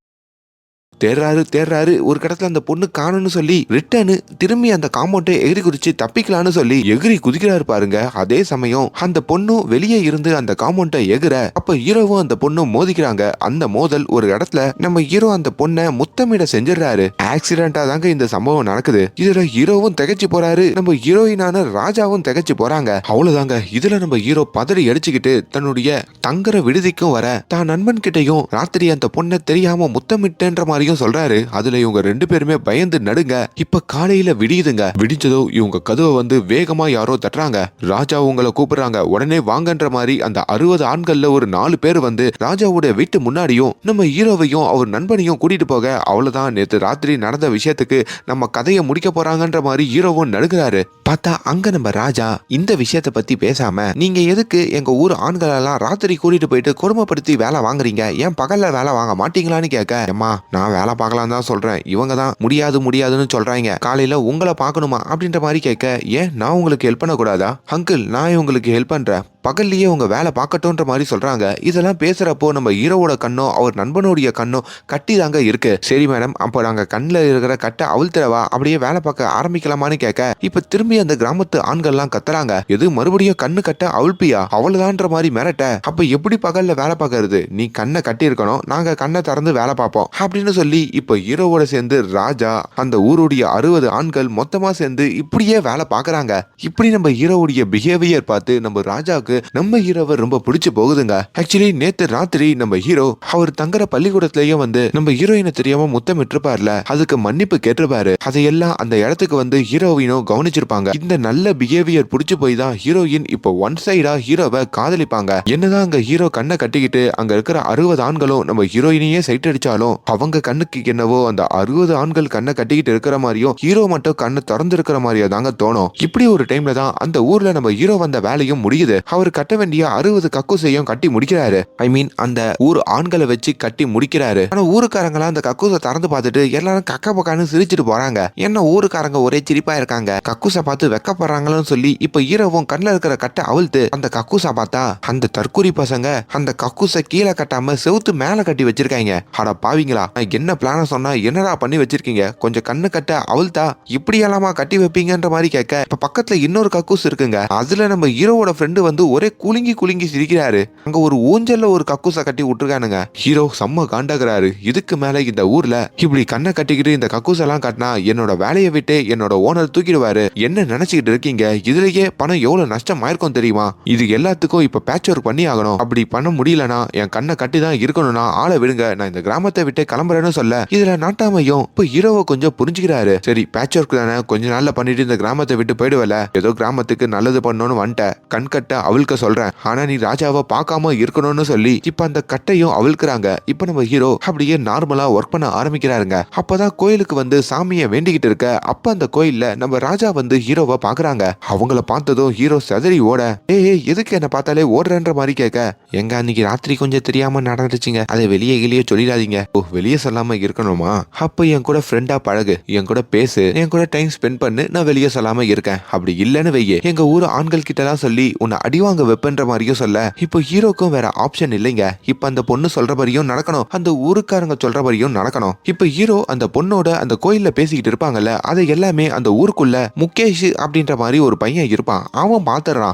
தேடுறாரு தேடுறாரு ஒரு கடத்துல அந்த பொண்ணு காணும்னு சொல்லி ரிட்டனு திரும்பி அந்த காம்பவுண்டை எகிரி குதிச்சு தப்பிக்கலாம்னு சொல்லி எகிரி குதிக்கிறாரு பாருங்க. அதே சமயம் அந்த பொண்ணும் வெளியே இருந்து அந்த காம்பவுண்டை எகிற அப்ப ஹீரோவும் அந்த பொண்ணும் மோதிக்கிறாங்க. அந்த மோதல் ஒரு இடத்துல நம்ம ஹீரோ அந்த பொண்ணை முத்தமிட செஞ்சிடறாரு. ஆக்சிடென்டா தாங்க இந்த சம்பவம் நடக்குது. இதுல ஹீரோவும் திகைச்சு போறாரு. நம்ம ஹீரோயினான ராஜாவும் திகைச்சு போறாங்க. அவ்வளவுதாங்க. இதுல நம்ம ஹீரோ பதறி அடிச்சுக்கிட்டு தன்னுடைய தங்குற விடுதிக்கும் வர தான் நண்பன் கிட்டையும் ராத்திரி அந்த பொண்ணை தெரியாம முத்தமிட்டேன்ற மாதிரியும் சொல்றாரு அதுல இவங்க ரெண்டு பேருமே பயந்து நடுங்க. இப்ப காலையில விடியுதுங்க. விடிஞ்சதோ இவங்க கதவை வந்து வேகமா யாரோ தட்டுறாங்க. ராஜா உங்களை கூப்பிடுறாங்க. உடனே வாங்கன்ற மாதிரி அந்த அறுபது ஆண்கள்ல ஒரு நாலு பேர் வந்து ராஜாவுடைய வீட்டு முன்னாடியும் நம்ம ஹீரோவையும் அவர் நண்பனையும் கூட்டிட்டு போக அவ்வளவுதான். நேற்று ராத்திரி நடந்த விஷயத்துக்கு நம்ம கதையை முடிக்க போறாங்கன்ற மாதிரி ஹீரோவும் நடுகிறாரு பார்த்தா அங்க நம்ம ராஜா இந்த விஷயத்தை பத்தி பேசாம நீங்க எதுக்கு எங்க ஊர் ஆண்களெல்லாம் ராத்திரி கூட்டிட்டு போயிட்டு கொடுமைப்படுத்தி வேலை வாங்குறீங்க? ஏன் பகல்ல வேலை வாங்க மாட்டீங்களான்னு கேட்க ஏம்மா நான் வேலை பார்க்கலாம் தான் சொல்றேன். இவங்க தான் முடியாது முடியாதுன்னு சொல்றாங்க. காலையில உங்களை பார்க்கணுமா அப்படின்ற மாதிரி கேட்க ஏன் நான் உங்களுக்கு ஹெல்ப் பண்ணக்கூடாதா? அங்கிள் நான் உங்களுக்கு ஹெல்ப் பண்றேன். பகல்லையே உங்க வேலை பார்க்கட்டும்ன்ற மாதிரி சொல்றாங்க. இதெல்லாம் பேசுறப்போ நம்ம ஹீரோவோட கண்ணோ அவர் நண்பனுடைய கண்ணோ கட்டி தாங்க இருக்கு. சரி மேடம் அப்போ நாங்க கண்ணில் இருக்கிற கட்டை அவிழ்த்துறவா அப்படியே வேலை பார்க்க ஆரம்பிக்கலாமான்னு கேட்க இப்ப திரும்பி அந்த கிராமத்து ஆண்கள்லாம் கத்துறாங்க. எது மறுபடியும் கண்ணு கட்ட அவிழ்ப்பியா? அவ்வளவுதான்ற மாதிரி மிரட்ட. அப்ப எப்படி பகல்ல வேலை பார்க்கறது? நீ கண்ணை கட்டி இருக்கணும் நாங்க கண்ணை திறந்து வேலை பார்ப்போம். அப்படின்னு சொல்லி இப்ப ஹீரோவோட சேர்ந்து ராஜா அந்த ஊருடைய அறுபது ஆண்கள் மொத்தமா சேர்ந்து இப்படியே வேலை பாக்குறாங்க இப்படி நம்ம ஹீரோவுடைய பிஹேவியர் பார்த்து நம்ம ராஜாவுக்கு நம்ம ஹீரோவை ரொம்ப பிடிச்சு போகுதுங்க. ஆக்சுவலி நேத்து ராத்திரி நம்ம ஹீரோ அவர் தங்குற பள்ளிக்கூடத்திலேயே வந்து நம்ம ஹீரோயினை தெரியாம முத்தமிட்டிருப்பார்ல. அதுக்கு மன்னிப்பு கேட்டிருப்பாரு. அதையெல்லாம் அந்த இடத்துக்கு வந்து ஹீரோயினும் கவனிச்சிருப்பாங்க. இந்த நல்ல பிஹேவியர் பிடிச்சு போய் தான் ஹீரோயின் இப்போ ஒன் சைடா ஹீரோவை காதலிப்பாங்க. என்னதான் அங்க ஹீரோ கண்ணை கட்டிக்கிட்டு அங்க இருக்கிற அறுபது ஆண்களும் நம்ம ஹீரோயினையே சைட் அடிச்சாலும் அவங்க கண்ணுக்கு என்னவோ அந்த அறுபது ஆண்கள் கண்ணை கட்டிக்கிட்டு இருக்கிற மாதிரியும் ஹீரோ மட்டும் கண்ணு திறந்து இருக்கிற மாதிரியோ தாங்க தோணும். இப்படி ஒரு டைம்ல தான் அந்த ஊர்ல நம்ம ஹீரோ வந்த வேலையும் முடியுது. அவர் கட்ட வேண்டிய அறுபது கக்கூசையும் கட்டி முடிக்கிறாரு. ஐ மீன் அந்த ஊர் ஆண்களை வச்சு கட்டி முடிக்கிறாரு. ஆனா ஊருக்காரங்களாம் அந்த கக்கூசை திறந்து பார்த்துட்டு எல்லாரும் கக்க பக்கான்னு சிரிச்சிட்டு போறாங்க. என்ன ஊருக்காரங்க ஒரே சிரிப்பா இருக்காங்க. கக்கூசை பார்த்து வெக்கப்படுறாங்களோன்னு சொல்லி இப்ப ஹீரோவும் கண்ணில் இருக்கிற கட்டை அவிழ்த்து அந்த கக்கூசை பார்த்தா அந்த தற்கூரி பசங்க அந்த கக்கூசை கீழே கட்டாம செவுத்து மேல கட்டி வச்சிருக்காங்க. அட பாவிங்களா என்ன பிளான சொன்னா என்னடா பண்ணி வச்சிருக்கீங்க? கொஞ்சம் கண்ணு கட்ட அவள்தா இப்படி எல்லாமா கட்டி வைப்பீங்கன்ற மாதிரி கேட்க இப்ப பக்கத்துல இன்னொரு கக்கூஸ் இருக்குங்க. அதுல நம்ம ஹீரோவோட ஃப்ரெண்டு வந்து ஒரே குலுங்கி குலுங்கி சிரிக்கிறாரு. அங்க ஒரு ஊஞ்சல்ல ஒரு கக்கூச கட்டி விட்டுருக்கானுங்க. ஹீரோ செம்ம காண்டாகிறாரு இதுக்கு மேல இந்த ஊர்ல இப்படி கண்ணை கட்டிக்கிட்டு இந்த கக்கூஸ் எல்லாம் கட்டினா என்னோட வேலையை விட்டு என்னோட ஓனர் தூக்கிடுவாரு. என்ன நினைச்சுக்கிட்டு இருக்கீங்க? இதுலயே பணம் எவ்வளவு நஷ்டம் ஆயிருக்கும் தெரியுமா? இது எல்லாத்துக்கும் இப்ப பேட்ச் ஒர்க் பண்ணி ஆகணும் அப்படி பண்ண முடியலனா என் கண்ணை கட்டி தான் இருக்கணும்னா ஆளை விடுங்க. நான் இந்த கிராமத்தை விட்டு கிளம்புறேன்னு சொல்ல. இதுல நாட்டாமையும் இப்ப ஹீரோவை கொஞ்சம் புரிஞ்சுக்கிறாரு. சரி பேட்ச் ஒர்க் தானே? கொஞ்ச நாள்ல பண்ணிட்டு இந்த கிராமத்தை விட்டு போயிடுவல? ஏதோ கிராமத்துக்கு நல்லது பண்ணணும்னு வந்துட்ட கண் கட்ட அவிழ்க்க சொல்றேன். ஆனா நீ ராஜாவை பார்க்காம இருக்கணும்னு சொல்லி இப்ப அந்த கட்டையும் அவிழ்க்கிறாங்க இப்ப நம்ம ஹீரோ அப்படியே நார்மலா ஒர்க் பண்ண ஆரம்பிக்கிறாருங்க. அப்பதான் கோயிலுக்கு வந்து சாமியை வேண்டிக்கிட்டு இருக்க. அப்ப அந்த கோயில்ல நம்ம ராஜா வந்து ஹீரோவை பாக்குறாங்க அவங்கள பார்த்ததும் ஹீரோ செதறி ஓட ஏ எதுக்கு என்ன பார்த்தாலே ஓடுறன்ற மாதிரி கேட்க? எங்க அன்னைக்கு ராத்திரி கொஞ்சம் தெரியாம நடந்துச்சுங்க அதை வெளியே கிளியே சொல்லிடாதீங்க. ஓ வெளியே சொல்லாம இருக்கணுமா? அப்ப என் கூட ஃப்ரெண்டா பழகு. என் கூட பேசு. என் கூட டைம் ஸ்பெண்ட் பண்ணு. நான் வெளியே சொல்லாம இருக்கேன். அப்படி இல்லைன்னு வையே. எங்க ஊர் ஆண்கள் கிட்ட எல்லாம் சொல்லி உன்னை அடிவாங்க வெப்பன்ற மாதிரியும் சொல்ல. இப்போ ஹீரோக்கும் வேற ஆப்ஷன் இல்லைங்க. இப்ப அந்த பொண்ணு சொல்றபடியும் நடக்கணும். அந்த ஊருக்காரங்க சொல்றபடியும் நடக்கணும். இப்ப ஹீரோ அந்த பொண்ணோட அந்த கோயில்ல பேசிக்கிட்டு இருப்பாங்கல்ல அதை எல்லாமே அந்த ஊருக்குள்ள முகேஷ் அப்படின்ற மாதிரி ஒரு பையன் இருப்பான். அவன் பாத்துறான்.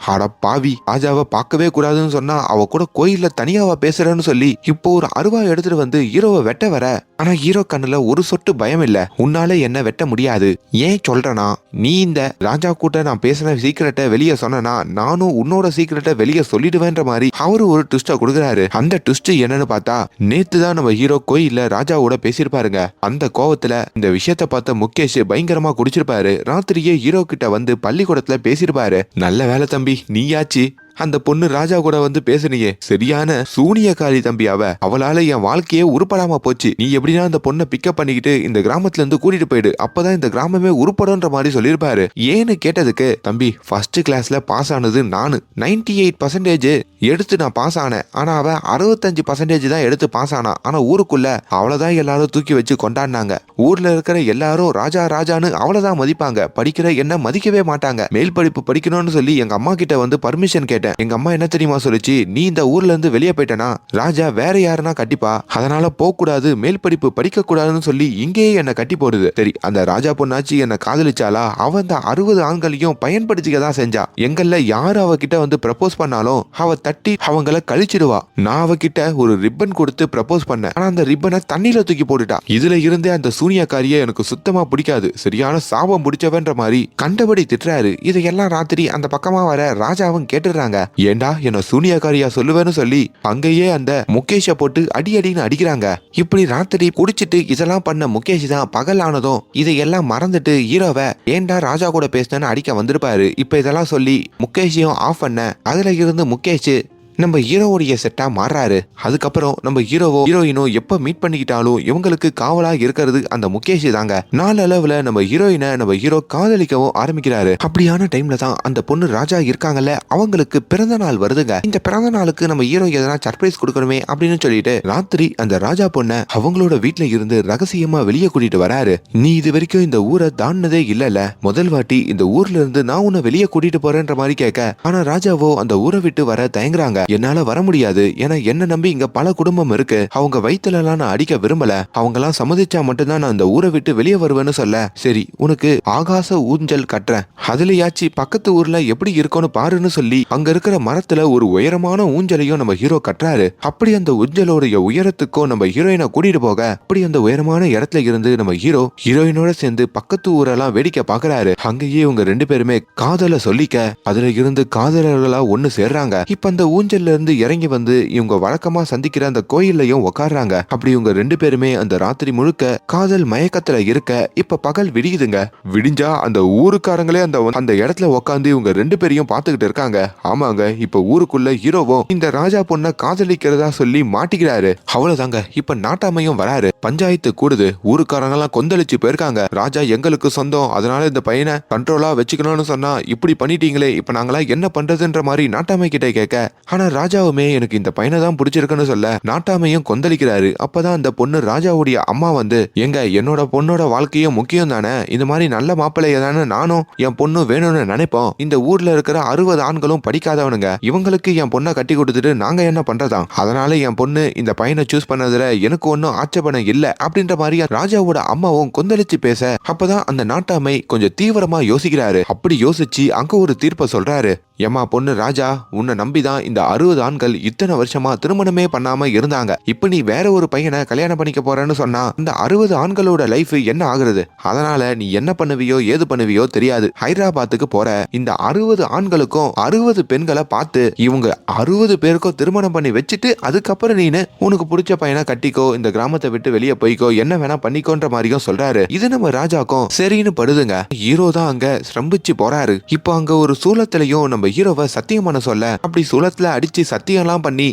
ஆட பாவி ராஜாவை பார்க்கவே கூடாதுன்னு சொன்னா அவ கூட கோயில்ல தனியாவா பேசுறேன்னு சொல்லி இப்போ ஒரு அருவா எடுத்துட்டு வந்து ஹீரோவை வெட்ட வர. ஆனா ஹீரோ கண்ணுல ஒரு சொட்டு பயம் இல்ல. உன்னால என்ன வெட்ட முடியாது. ஏன் சொல்றனா நீ இந்த ராஜா கூட்ட நான் பேசின சீக்கிரட்டை வெளியே சொன்னனா நானும் உன்னோட சீக்கிரட்டை வெளியே சொல்லிடுவேன்ற மாதிரி அவரு ஒரு ட்விஸ்ட கொடுக்குறாரு. அந்த ட்விஸ்ட் என்னன்னு பார்த்தா நேத்து தான் நம்ம ஹீரோ கோயில்ல ராஜாவோட பேசியிருப்பாருங்க. அந்த கோவத்துல இந்த விஷயத்த பார்த்த முகேஷ் பயங்கரமா குடிச்சிருப்பாரு. ராத்திரியே ஹீரோ கிட்ட வந்து பள்ளிக்கூடத்துல பேசியிருப்பாரு. நல்ல வேலை தம்பி நீயாச்சு. அந்த பொண்ணு ராஜா கூட வந்து பேசுனியே. சரியான சூனியக்காரி தம்பி அவ. அவளால என் வாழ்க்கையே உருப்படாம போச்சு. நீ எப்படின்னா அந்த பொண்ணை பிக்கப் பண்ணிக்கிட்டு இந்த கிராமத்துல இருந்து கூட்டிட்டு போயிடு. அப்பதான் இந்த கிராமமே உருப்படும்ன்ற மாதிரி சொல்லியிருப்பாரு. ஏன்னு கேட்டதுக்கு தம்பி ஃபர்ஸ்ட் கிளாஸ்ல பாஸ் ஆனது நானு. நைன்டி எயிட் பர்சன்டேஜ் எடுத்து நான் பாஸ் ஆனேன். ஆனா அவன் அறுபத்தஞ்சு பர்சன்டேஜ் தான் எடுத்து பாஸ் ஆனா. ஆனா ஊருக்குள்ள அவளதான் எல்லாரும் தூக்கி வச்சு கொண்டாடினாங்க. ஊர்ல இருக்கிற எல்லாரும் ராஜா ராஜான்னு அவளதான் மதிப்பாங்க. படிக்கிற என்ன மதிக்கவே மாட்டாங்க. மேல் படிப்பு படிக்கணும்னு சொல்லி எங்க அம்மா கிட்ட வந்து பர்மிஷன் கேட்டேன். எங்க அம்மா என்ன தெரியுமா சொல்லுச்சு? நீ இந்த ஊர்ல இருந்து வெளியே போயிட்டனா? ராஜா வேற யாருன்னா கட்டிப்பா அதனால போக கூடாது மேல் படிப்பு படிக்க கூடாதுன்னு சொல்லி இங்கேயே என்ன கட்டி போடுது. சரி அந்த ராஜா பொண்ணாச்சி என்ன காதலிச்சாலா அவ அந்த அறுபது ஆண்களையும் பயன்படுத்திக்க தான் செஞ்சா. எங்கல்ல யாரு அவகிட்ட வந்து ப்ரப்போஸ் பண்ணாலும் அவ தட்டி அவங்கள கழிச்சிடுவா. நான் அவகிட்ட ஒரு ரிப்பன் கொடுத்து ப்ரப்போஸ் பண்ணேன். ஆனா அந்த ரிப்பனை தண்ணியில தூக்கி போட்டுட்டா. இதுல இருந்தே அந்த சூனியக்காரிய எனக்கு சுத்தமா பிடிக்காது. சரியான சாபம் பிடிச்சவன்ற மாதிரி கண்டபடி திட்டுறாரு. இதையெல்லாம் ராத்திரி அந்த பக்கமா வர ராஜாவும் கேட்டுடுறாங்க ஏண்டா என்ன சூனியக்காரியா சொல்லுவேன்னு சொல்லி அங்கேயே அந்த முகேஷ போட்டு அடி அடின்னு அடிக்கிறாங்க. இப்படி ராத்திரி குடிச்சிட்டு இதெல்லாம் பண்ண முகேஷ் தான் பகல் ஆனதும் இதையெல்லாம் மறந்துட்டு ஹீரோவை ஏண்டா ராஜா கூட பேசினேன்னு அடிக்க வந்திருப்பாரு. இப்ப இதெல்லாம் சொல்லி முகேஷையும் ஆஃப் பண்ண அதுல இருந்து முகேஷ் நம்ம ஹீரோவுடைய செட்டா மாறுறாரு. அதுக்கப்புறம் நம்ம ஹீரோவோ ஹீரோயினோ எப்ப மீட் பண்ணிக்கிட்டாலும் இவங்களுக்கு காவலா இருக்கிறது அந்த முகேஷ் தாங்க. நாளளவுல நம்ம ஹீரோயினை நம்ம ஹீரோ காதலிக்கவும் ஆரம்பிக்கிறாரு. அப்படியான டைம்ல தான் அந்த பொண்ணு ராஜா இருக்காங்கல்ல அவங்களுக்கு பிறந்த நாள் வருதுங்க. இந்த பிறந்த நாளுக்கு நம்ம ஹீரோ எதனா சர்ப்ரைஸ் கொடுக்கணுமே அப்படின்னு சொல்லிட்டு ராத்திரி அந்த ராஜா பொண்ணை அவங்களோட வீட்ல இருந்து ரகசியமா வெளியே கூட்டிட்டு வராரு. நீ இது வரைக்கும் இந்த ஊரை தாண்டினதே இல்லல முதல் வாட்டி இந்த ஊர்ல இருந்து நான் உன்னை வெளியே கூட்டிட்டு போறேன்ற மாதிரி கேட்க. ஆனா ராஜாவோ அந்த ஊரை விட்டு வர தயங்குறாங்க. என்னால வர முடியாது. ஏன்னா என்ன நம்பி இங்க பல குடும்பம் இருக்கு. அவங்க வயித்துல எல்லாம் நான் அடிக்க விரும்பல. அவங்க எல்லாம் சம்மதிச்சா மட்டும்தான் நான் அந்த ஊரை விட்டு வெளியே வருவேன்னு சொல்ல. சரி உனக்கு ஆகாச ஊஞ்சல் கட்டுறேன். அதுலயாச்சு பக்கத்து ஊர்ல எப்படி இருக்கும்னு பாருன்னு சொல்லி அங்க இருக்கிற மரத்துல ஒரு உயரமான ஊஞ்சலையும் நம்ம ஹீரோ கட்டுறாரு. அப்படி அந்த ஊஞ்சலோடைய உயரத்துக்கும் நம்ம ஹீரோயினை கூட்டிட்டு போக அப்படி அந்த உயரமான இடத்துல இருந்து நம்ம ஹீரோ ஹீரோயினோட சேர்ந்து பக்கத்து ஊரெல்லாம் வேடிக்கை பாக்குறாரு. அங்கேயே இவங்க ரெண்டு பேருமே காதல சொல்லிக்க அதுல இருந்து காதலர்களா ஒண்ணு சேர்றாங்க. இப்ப அந்த ஊஞ்சல்ல இருந்து இறங்கி வந்து இவங்க வழக்கமா சந்திக்கிற அந்த கோயில்லையும் உக்காடுறாங்க அப்படி இவங்க ரெண்டு பேருமே அந்த ராத்திரி முழுக்க காதல் மயக்கத்துல இருக்க இப்ப பகல் விடியுதுங்க. விடிஞ்சா அந்த ஊருக்காரங்களே அந்த அந்த இடத்துல உட்காந்து இவங்க ரெண்டு பேரையும் பார்த்துக்கிட்டு இருக்காங்க. ஆமாங்க இப்ப ஊருக்குள்ள ஹீரோவும் இந்த ராஜா பொண்ண காதலிக்கிறதா சொல்லி மாட்டிக்கிறாரு. அவ்வளவுதாங்க இப்ப நாட்டாமையும் வராரு. பஞ்சாயத்து கூடுது ஊருக்காரங்க எல்லாம் கொந்தளிச்சு போயிருக்காங்க. ராஜா எங்களுக்கு சொந்தம் அதனால இந்த பையனை கண்ட்ரோலா வச்சுக்கணும்னு சொன்னா இப்படி பண்ணிட்டீங்களே இப்ப நாங்களா என்ன பண்றதுன்ற மாதிரி நாட்டாமை கிட்ட கேட்க ஆனா ராஜாவுமே எனக்கு இந்த பையனை தான் பிடிச்சிருக்குன்னு சொல்ல நாட்டாமையும் கொந்தளிக்கிறாரு. அப்பதான் அந்த பொண்ணு ராஜாவுடைய அம்மா வந்து எங்க என்னோட பொண்ணோட வாழ்க்கையும் முக்கியம் தானே? இந்த மாதிரி நல்ல மாப்பிள்ளைய தானே நானும் என் பொண்ணு வேணும்னு நினைப்போம். இந்த ஊர்ல இருக்கிற அறுபது ஆண்களும் படிக்காதவனுங்க. இவங்களுக்கு என் பொண்ணை கட்டி கொடுத்துட்டு நாங்க என்ன பண்றதா அதனால என் பொண்ணு இந்த பையனை சூஸ் பண்ணதுல எனக்கு ஒன்றும் ஆட்சேபனை இல்ல. அப்படின்ற மாதிரி ராஜாவோட அம்மாவும் கொந்தளிச்சு பேச அப்பதான் அந்த நாட்டாமை கொஞ்சம் தீவிரமா யோசிக்கிறாரு. அப்படி யோசிச்சு அங்க ஒரு தீர்ப்பை சொல்றாரு. எம்மா பொண்ணு ராஜா உன்னை நம்பிதான் இந்த அறுபது ஆண்கள் இத்தனை வருஷமா திருமணமே பண்ணாம இருந்தாங்க. இப்ப நீ வேற ஒரு பையனை கல்யாணம் பண்ணிக்க போறேன்னு சொன்னா இந்த அறுபது ஆண்களோட லைஃப் என்ன ஆகுறது? அதனால நீ என்ன பண்ணுவியோ ஏது பண்ணுவியோ தெரியாது. ஹைதராபாத்துக்கு போற இந்த அறுபது ஆண்களுக்கும் அறுபது பெண்களை பார்த்து இவங்க அறுபது பேருக்கும் திருமணம் பண்ணி வச்சுட்டு அதுக்கப்புறம் நீனு உனக்கு பிடிச்ச பையனை கட்டிக்கோ இந்த கிராமத்தை விட்டு வெளியே போய்க்கோ என்ன வேணா பண்ணிக்கோன்ற மாதிரியும் சொல்றாரு. இது நம்ம ராஜாக்கும் சரின்னு படுதுங்க. ஹீரோ தான் அங்க ஸ்ரம்பிச்சு போறாரு. இப்போ அங்க ஒரு சூலத்திலையும் நம்ம ஹீரோவை சத்தியம் பண்ண சொல்ல அப்படி சூலத்துல அடித்து சத்தியம்லாம் பண்ணி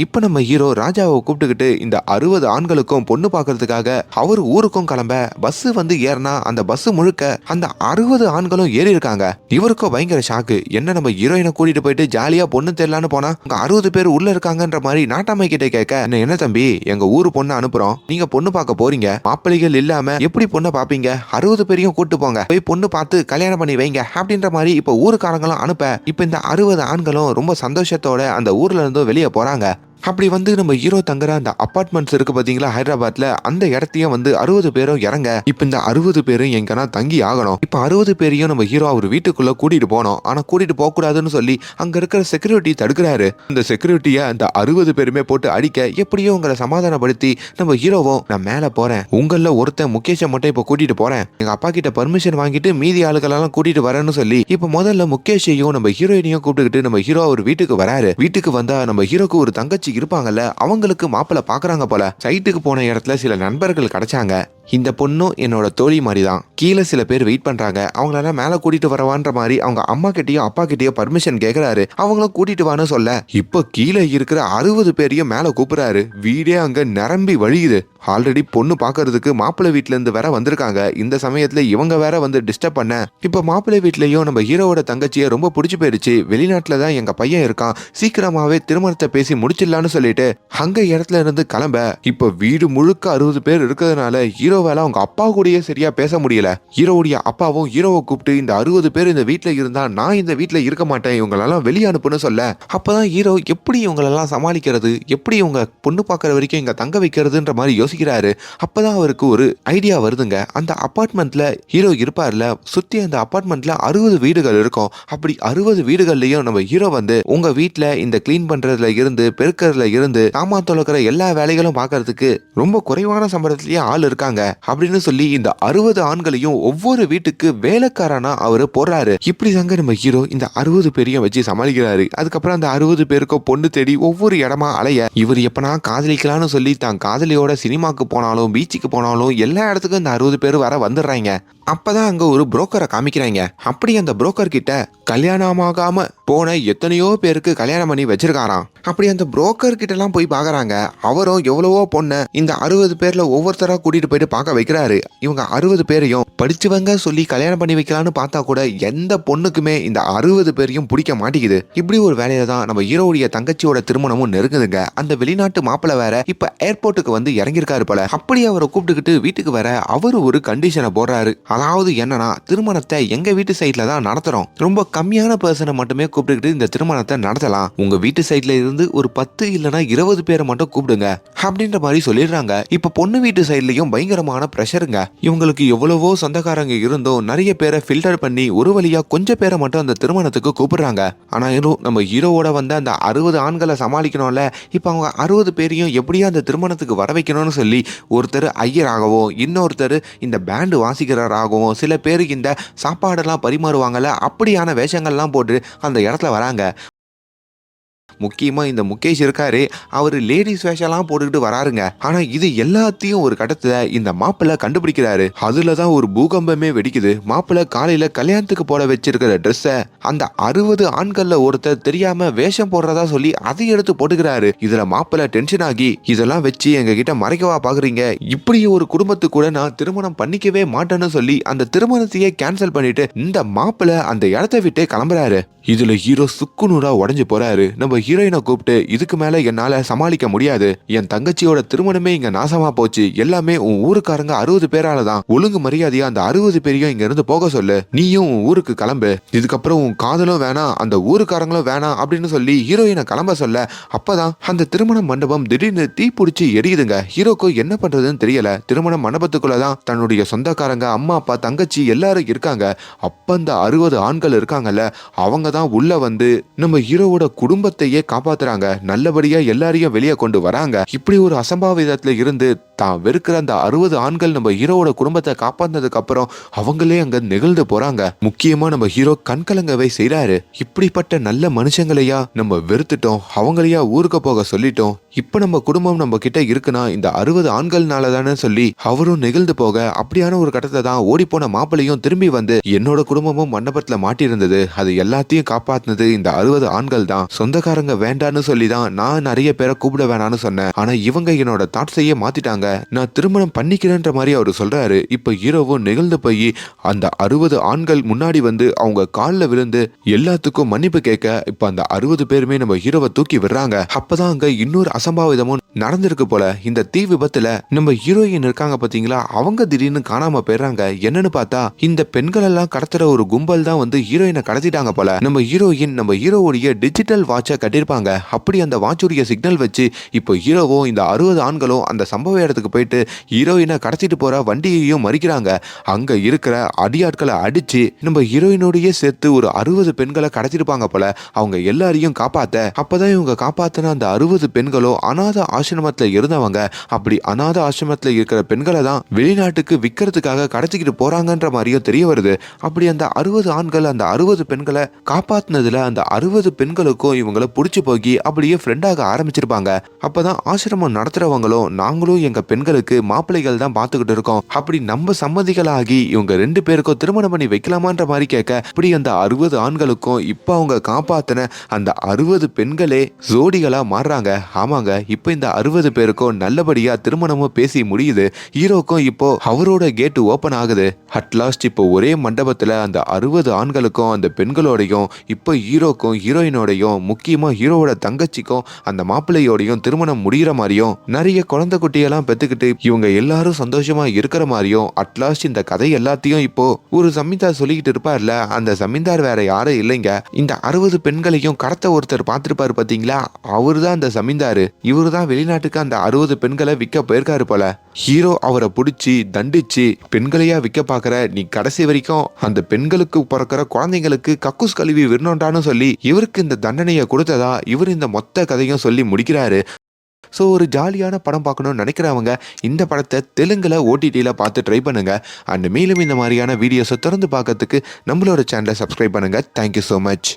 இப்போ நம்ம ஹீரோ ராஜாவை கூப்பிட்டுக்கிட்டு இந்த அறுபது ஆண்களுக்கும் பொண்ணு பார்க்கறதுக்காக அவர் ஊருக்கும் கிளம்ப பஸ் வந்து ஏறினா அந்த பஸ் முழுக்க அந்த அறுபது ஆண்களும் ஏறி இருக்காங்க இவருக்கும் பயங்கர ஷாக்கு என்ன நம்ம ஹீரோயினை கூட்டிட்டு போயிட்டு ஜாலியா பொண்ணு தெரியலான்னு போனா உங்க அறுபது பேர் உள்ள இருக்காங்கன்ற மாதிரி நாட்டாமை கிட்ட கேட்க "என்ன, என்ன தம்பி? எங்க ஊரு பொண்ணு அனுப்புறோம். நீங்க பொண்ணு பார்க்க போறீங்க. மாப்பிள்ளைகள் இல்லாம எப்படி பொண்ணை பாப்பீங்க? அறுபது பேரையும் கூட்டு போங்க. போய் பொண்ணு பார்த்து கல்யாணம் பண்ணி வைங்க. அப்படின்ற மாதிரி இப்ப ஊருக்காரங்களும் அனுப்ப இப்ப இந்த அறுபது ஆண்களும் ரொம்ப சந்தோஷத்தோட அந்த ஊர்ல இருந்தும் வெளியே போறாங்க. அப்படி வந்து நம்ம ஹீரோ தங்குற அந்த அபார்ட்மெண்ட்ஸ் இருக்கு பாத்தீங்களா ஹைதராபாத்ல அந்த இடத்தையும் வந்து அறுபது பேரும் இறங்க இப்ப இந்த அறுபது பேரும் எங்கன்னா தங்கி ஆகணும். இப்ப அறுபது பேரையும் நம்ம ஹீரோ அவர் வீட்டுக்குள்ள கூட்டிட்டு போனோம் ஆனா கூட்டிட்டு போக கூடாதுன்னு சொல்லி அங்க இருக்கிற செக்யூரிட்டி தடுக்கிறாரு. இந்த செக்யூரிட்டிய அந்த அறுபது பேருமே போட்டு அடிக்க எப்படியோ உங்களை சமாதானப்படுத்தி நம்ம ஹீரோவும் நான் மேல போறேன். உங்கள ஒருத்தன் முகேஷை மட்டும் இப்ப கூட்டிட்டு போறேன். எங்க அப்பா கிட்ட பர்மிஷன் வாங்கிட்டு மீதி ஆளுகளெல்லாம் கூட்டிட்டு வரேன்னு சொல்லி இப்ப முதல்ல முகேஷையும் நம்ம ஹீரோயினையும் கூப்பிட்டுக்கிட்டு நம்ம ஹீரோ அவர் வீட்டுக்கு வராரு. வீட்டுக்கு வந்தா நம்ம ஹீரோக்கு ஒரு தங்கச்சி இருப்பாங்கல்ல அவங்களுக்கு மாப்பிள்ளை பாக்குறாங்க போல. சைட்டுக்கு போன இடத்துல சில நண்பர்கள் கிடைச்சாங்க. இந்த பொண்ணும் என்னோட தோழி மாதிரி தான் கீழே சில பேர் வெயிட் பண்றாங்க. அவங்களெல்லாம் மேல கூட்டிட்டு வரவான்ற மாதிரி அவங்க அம்மா கிட்டயும் அப்பா கிட்டயும் பர்மிஷன் கேக்குறாரு. அவங்களும் கூட்டிட்டு வான்னு சொல்ல. இப்போ கீழே இருக்கிற அறுபது பேரையும் மேல கூப்பிடுறாரு. வீடே அங்க நிரம்பி வழியுது. ஆல்ரெடி பொண்ணு பார்க்கறதுக்கு மாப்பிள்ளை வீட்ல இருந்து வேற வந்திருக்காங்க. இந்த சமயத்துல இவங்க வேற வந்து டிஸ்டர்ப் பண்ண. இப்போ மாப்பிள்ளை வீட்லயும் நம்ம ஹீரோவோட தங்கச்சியை ரொம்ப பிடிச்சி போயிடுச்சு. வெளிநாட்டுல தான் எங்க பையன் இருக்கான். சீக்கிரமாவே திருமணத்தை பேசி முடிச்சிடலான்னு சொல்லிட்டு அங்க இடத்துல இருந்து கிளம்ப. இப்போ வீடு முழுக்க அறுபது பேர் இருக்கிறதுனால ஹீரோ ஹீரோவால் அவங்க அப்பா கூடயே சரியாக பேச முடியல. ஹீரோவுடைய அப்பாவும் ஹீரோவை கூப்பிட்டு இந்த அறுபது பேர் இந்த வீட்டில் இருந்தா நான் இந்த வீட்டில் இருக்க மாட்டேன் இவங்களெல்லாம் வெளியே அனுப்புன்னு சொல்ல. அப்போதான் ஹீரோ எப்படி இவங்களெல்லாம் சமாளிக்கிறது எப்படி இவங்க பொண்ணு பார்க்குற வரைக்கும் இங்கே தங்க வைக்கிறதுன்ற மாதிரி யோசிக்கிறாரு. அப்போதான் அவருக்கு ஒரு ஐடியா வருதுங்க. அந்த அப்பார்ட்மெண்ட்டில் ஹீரோ இருப்பார்ல சுத்தி அந்த அபார்ட்மெண்ட்ல அறுபது வீடுகள் இருக்கும். அப்படி அறுபது வீடுகள்லயும் நம்ம ஹீரோ வந்து உங்க வீட்டில் இந்த க்ளீன் பண்றதுல இருந்து பெருக்கிறதுல இருந்து சாமான் தொலைக்கிற எல்லா வேலைகளும் பார்க்கறதுக்கு ரொம்ப குறைவான சம்பளத்திலேயே ஆள் இருக்காங்க. இருக்காங்க அப்படின்னு சொல்லி இந்த அறுபது ஆண்களையும் ஒவ்வொரு வீட்டுக்கு வேலைக்காரனா அவரு போடுறாரு. இப்படி தாங்க நம்ம ஹீரோ இந்த அறுபது பேரையும் வச்சு சமாளிக்கிறாரு. அதுக்கப்புறம் அந்த அறுபது பேருக்கும் பொண்ணு தேடி ஒவ்வொரு இடமா அலைய இவர் எப்பனா காதலிக்கலாம்னு சொல்லி தான் காதலியோட சினிமாக்கு போனாலும் பீச்சுக்கு போனாலும் எல்லா இடத்துக்கும் இந்த அறுபது பேர் வர வந்துடுறாங்க. அப்பதான் அங்க ஒரு புரோக்கரை காமிக்கிறாங்க. அப்படி அந்த புரோக்கர் கிட்ட கல்யாணமாகாம போன எத்தனையோ பேருக்கு கல்யாணம் பண்ணி வச்சிருக்காராம். அப்படி அந்த புரோக்கர் கிட்டலாம் போய் பார்க்குறாங்க அவரும் எவ்வளவோ பொண்ணை இந்த அறுபது பேரில் ஒவ்வொருத்தராக கூட்டிகிட்டு போயிட்டு பார்க்க வைக்கிறாரு. இவங்க அறுபது பேரையும் படிச்சவங்க சொல்லி கல்யாணம் பண்ணி வைக்கலாம்னு பார்த்தா கூட எந்த பொண்ணுக்குமே இந்த அறுபது பேரையும் பிடிக்க மாட்டேங்குது. இப்படி ஒரு வேலையில தான் நம்ம ஹீரோடைய தங்கச்சியோட திருமணமும் நெருங்குதுங்க. அந்த வெளிநாட்டு மாப்பிள்ளை வேற இப்ப ஏர்போர்ட்டுக்கு வந்து இறங்கியிருக்காரு போல. அப்படி அவரை கூப்பிட்டுக்கிட்டு வீட்டுக்கு வர அவரு ஒரு கண்டிஷனை போடுறாரு. அதாவது என்னன்னா திருமணத்தை எங்க வீட்டு சைட்ல தான் நடத்துறோம். ரொம்ப கம்மியான பர்சனை மட்டுமே கூப்பிட்டுக்கிட்டு இந்த திருமணத்தை நடத்தலாம். உங்க வீட்டு சைட்ல இருந்து ஒரு பத்து இல்லனா இருபது பேரை மட்டும் கூப்பிடுங்க அப்படின்ற மாதிரி சொல்லிடுறாங்க. இப்ப பொண்ணு வீட்டு சைட்லயும் பயங்கரமான ப்ரெஷருங்க இவங்களுக்கு எவ்வளவோ சொந்தக்காரங்க இருந்தும் நிறைய பேரை ஃபில்டர் பண்ணி ஒரு வழியா கொஞ்சம் பேரை மட்டும் அந்த திருமணத்துக்கு கூப்பிடுறாங்க. ஆனா இன்னும் நம்ம ஹீரோவோட வந்த அந்த அறுபது ஆண்களை சமாளிக்கணும்ல. இப்ப அவங்க அறுபது பேரையும் எப்படியா அந்த திருமணத்துக்கு வர வைக்கணும்னு சொல்லி ஒருத்தர் ஐயராகவும் இன்னொருத்தர் இந்த பேண்டு வாசிக்கிறாராகவும் சில பேருக்கு இந்த சாப்பாடெல்லாம் பரிமாறுவாங்கல்ல அப்படியான வேஷங்கள்லாம் போட்டு அந்த இடத்துல வராங்க. முக்கியமாக இந்த முகேஷ் இருக்காரு. அவர் லேடிஸ் வேஷம்லாம் போட்டுக்கிட்டு வராருங்க. ஆனால் இது எல்லாத்தையும் ஒரு கட்டத்தில் இந்த மாப்பிள்ளை கண்டுபிடிக்கிறாரு. அதில் தான் ஒரு பூகம்பமே வெடிக்குது. மாப்பிள்ளை காலையில் கல்யாணத்துக்கு போட வச்சிருக்கிற ட்ரெஸ்ஸை அந்த அறுபது ஆண்களில் ஒருத்தர் தெரியாமல் வேஷம் போடுறதா சொல்லி அதை எடுத்து போட்டுக்கிறாரு. இதில் மாப்பிள்ளை டென்ஷன் ஆகி இதெல்லாம் வச்சு எங்ககிட்ட மறைக்கவா பார்க்குறீங்க இப்படி ஒரு குடும்பத்து கூட நான் திருமணம் பண்ணிக்கவே மாட்டேன்னு சொல்லி அந்த திருமணத்தையே கேன்சல் பண்ணிட்டு இந்த மாப்பிள்ளை அந்த இடத்த விட்டே கிளம்புறாரு. இதுல ஹீரோ சுக்குநூறா உடஞ்சு போறாரு. நம்ம ஹீரோயினை கூப்பிட்டு இதுக்கு மேல என்னால சமாளிக்க முடியாது. என் தங்கச்சியோட திருமணமே இங்க நாசமா போச்சு. எல்லாமே உன் ஊருக்காரங்க அறுபது பேரால தான். ஒழுங்கு மரியாதையா அந்த அறுபது பேரையும் இங்க இருந்து போக சொல்லு. நீயும் உன் ஊருக்கு கிளம்பு. இதுக்கப்புறம் உன் காதலும் வேணாம் அந்த ஊருக்காரங்களும் வேணாம் அப்படின்னு சொல்லி ஹீரோயினை கிளம்ப சொல்ல அப்பதான் அந்த திருமண மண்டபம் திடீர்னு தீ பிடிச்சி எரியுதுங்க. ஹீரோக்கு என்ன பண்றதுன்னு தெரியல. திருமண மண்டபத்துக்குள்ளதான் தன்னுடைய சொந்தக்காரங்க அம்மா அப்பா தங்கச்சி எல்லாரும் இருக்காங்க. அப்ப அந்த அறுபது ஆண்கள் இருக்காங்கல்ல அவங்க தான் உள்ள வந்து நம்ம ஹீரோவோட குடும்பத்தையே காப்பாத்துறாங்க. நல்லபடியா எல்லாரையும் வெளியே கொண்டு வராங்க. இப்படி ஒரு அசம்பாவிதத்துல இருந்து தான் வெறுக்கிற அந்த அறுபது ஆண்கள் நம்ம ஹீரோவோட குடும்பத்தை காப்பாந்ததுக்கு அப்புறம் அவங்களே அங்க நெகிழ்ந்து போறாங்க. முக்கியமா நம்ம ஹீரோ கண்கலங்கவை செய்யறாரு இப்படிப்பட்ட நல்ல மனுஷங்களையா நம்ம வெறுத்துட்டோம். அவங்களையா ஊருக்கு போக சொல்லிட்டோம். இப்ப நம்ம குடும்பம் நம்ம கிட்ட இருக்குன்னா இந்த அறுபது ஆண்கள்னால தானே சொல்லி அவரும் நெகிழ்ந்து போக அப்படியான ஒரு கட்டத்தை தான் ஓடிப்போன மாப்பிள்ளையும் திரும்பி வந்து என்னோட குடும்பமும் மண்டபத்துல மாட்டியிருந்தது. அது எல்லாத்தையும் காப்பாத்துனது இந்த அறுபது ஆண்கள் தான். சொந்தக்காரங்க வேண்டான்னு சொல்லி தான் நான் நிறைய பேரை கூப்பிட வேணாம்னு சொன்னேன். ஆனா இவங்க என்னோட தாட்ஸையே மாத்திட்டாங்க. நான் திருமணம் பண்ணிக்கிறேன்ற மாதிரி அவர் சொல்றாரு. இப்ப ஹீரோவும் நெகிழ்ந்து போய் அந்த அறுபது ஆண்கள் முன்னாடி வந்து அவங்க காலில் விழுந்து எல்லாத்துக்கும் மன்னிப்பு கேட்க இப்போ அந்த அறுபது பேருமே நம்ம ஹீரோவை தூக்கி விடுறாங்க. அப்பதான் அங்க இன்னொரு அசம்பாவிதமும் நடந்திருக்கு போல. இந்த தீ விபத்துல நம்ம ஹீரோயின் இருக்காங்க பாத்தீங்களா? அவங்க திடீர்னு காணாம போயிடுறாங்க. என்னன்னு பார்த்தா இந்த பெண்கள் எல்லாம் கடத்துற ஒரு கும்பல் தான் வந்து ஹீரோயினை கடத்திட்டாங்க போல. நம்ம ஹீரோயின் நம்ம ஹீரோவுடைய டிஜிட்டல் வாட்சை கட்டியிருப்பாங்க. அப்படி அந்த வாட்சுடைய சிக்னல் வச்சு இப்போ ஹீரோவும் இந்த அறுபது ஆண்களும் அந்த சம்பவ இடத்துக்கு போயிட்டு ஹீரோயினை கடத்திட்டு போற வண்டியையும் மறிக்கிறாங்க. அங்க இருக்கிற அடியாட்களை அடிச்சு நம்ம ஹீரோயினோடயே சேர்த்து ஒரு அறுபது பெண்களை கடத்திருப்பாங்க போல. அவங்க எல்லாரையும் காப்பாத்த அப்பதான் இவங்க காப்பாத்தின அந்த அறுபது பெண்களும் அநாத ஆசிரமத்தில் இருந்தவங்க அப்படி அநாத ஆசிரமத்தில் இருக்கிற பெண்களை தான் வெளிநாட்டுக்கு விற்கிறதுக்காக கடத்திக்கிட்டு போறாங்கன்ற மாதிரியும் தெரிய வருது. அப்படி அந்த அறுபது ஆண்கள் அந்த அறுபது பெண்களை காப்பாத்தினதுல அந்த அறுபது பெண்களுக்கும் இவங்கள பிடிச்சி போகி அப்படியே ஃப்ரெண்டாக ஆரம்பிச்சிருப்பாங்க. அப்பதான் ஆசிரமம் நடத்துறவங்களும் நாங்களும் எங்க பெண்களுக்கு மாப்பிள்ளைகள் தான் பார்த்துக்கிட்டு இருக்கோம். அப்படி நம்ம சம்மதிகளாகி இவங்க ரெண்டு பேருக்கும் திருமணம் பண்ணி வைக்கலாமான்ற மாதிரி கேட்க இப்படி அந்த அறுபது ஆண்களுக்கும் இப்போ அவங்க காப்பாத்தின அந்த அறுபது பெண்களே ஜோடிகளா மாறுறாங்க. சொல்லுவாங்க. இப்போ இந்த அறுபது பேருக்கும் நல்லபடியா திருமணமும் பேசி முடியுது. ஹீரோக்கும் இப்போ அவரோட கேட்டு ஓபன் ஆகுது. அட்லாஸ்ட் இப்போ ஒரே மண்டபத்துல அந்த அறுபது ஆண்களுக்கும் அந்த பெண்களோடையும் இப்போ ஹீரோக்கும் ஹீரோயினோடையும் முக்கியமா ஹீரோவோட தங்கச்சிக்கும் அந்த மாப்பிள்ளையோடையும் திருமணம் முடிகிற மாதிரியும் நிறைய குழந்தை குட்டியெல்லாம் பெத்துக்கிட்டு இவங்க எல்லாரும் சந்தோஷமா இருக்கிற மாதிரியும் அட்லாஸ்ட் இந்த கதை எல்லாத்தையும் இப்போ ஒரு சமிந்தார் சொல்லிக்கிட்டு இருப்பார்ல. அந்த சமிந்தார் வேற யாரும் இல்லைங்க. இந்த அறுபது பெண்களையும் கடத்த ஒருத்தர் பார்த்திருப்பாரு பாத்தீங்களா? அவரு தான் அந்த சமிந்தாரு. இவரு தான் வெளிநாட்டுக்கு அந்த அறுபது பெண்களை விற்க போயிருக்காரு போல. ஹீரோ அவரை பிடிச்சி தண்டிச்சு பெண்களையா விற்க பாக்குற நீ கடைசி வரைக்கும் அந்த பெண்களுக்கு பிறக்கிற குழந்தைங்களுக்கு கக்கூஸ் கழுவி விருணுண்டான்னு சொல்லி இவருக்கு இந்த தண்டனையை கொடுத்ததா இவர் இந்த மொத்த கதையும் சொல்லி முடிக்கிறாரு. ஸோ ஒரு ஜாலியான படம் பார்க்கணும்னு நினைக்கிறவங்க இந்த படத்தை தெலுங்கில் ஓடிடியில் பார்த்து ட்ரை பண்ணுங்கள் அண்ட் மேலும் இந்த மாதிரியான வீடியோஸை திறந்து பார்க்கறதுக்கு நம்மளோட சேனலை சப்ஸ்கிரைப் பண்ணுங்கள் தேங்க்யூ ஸோ மச்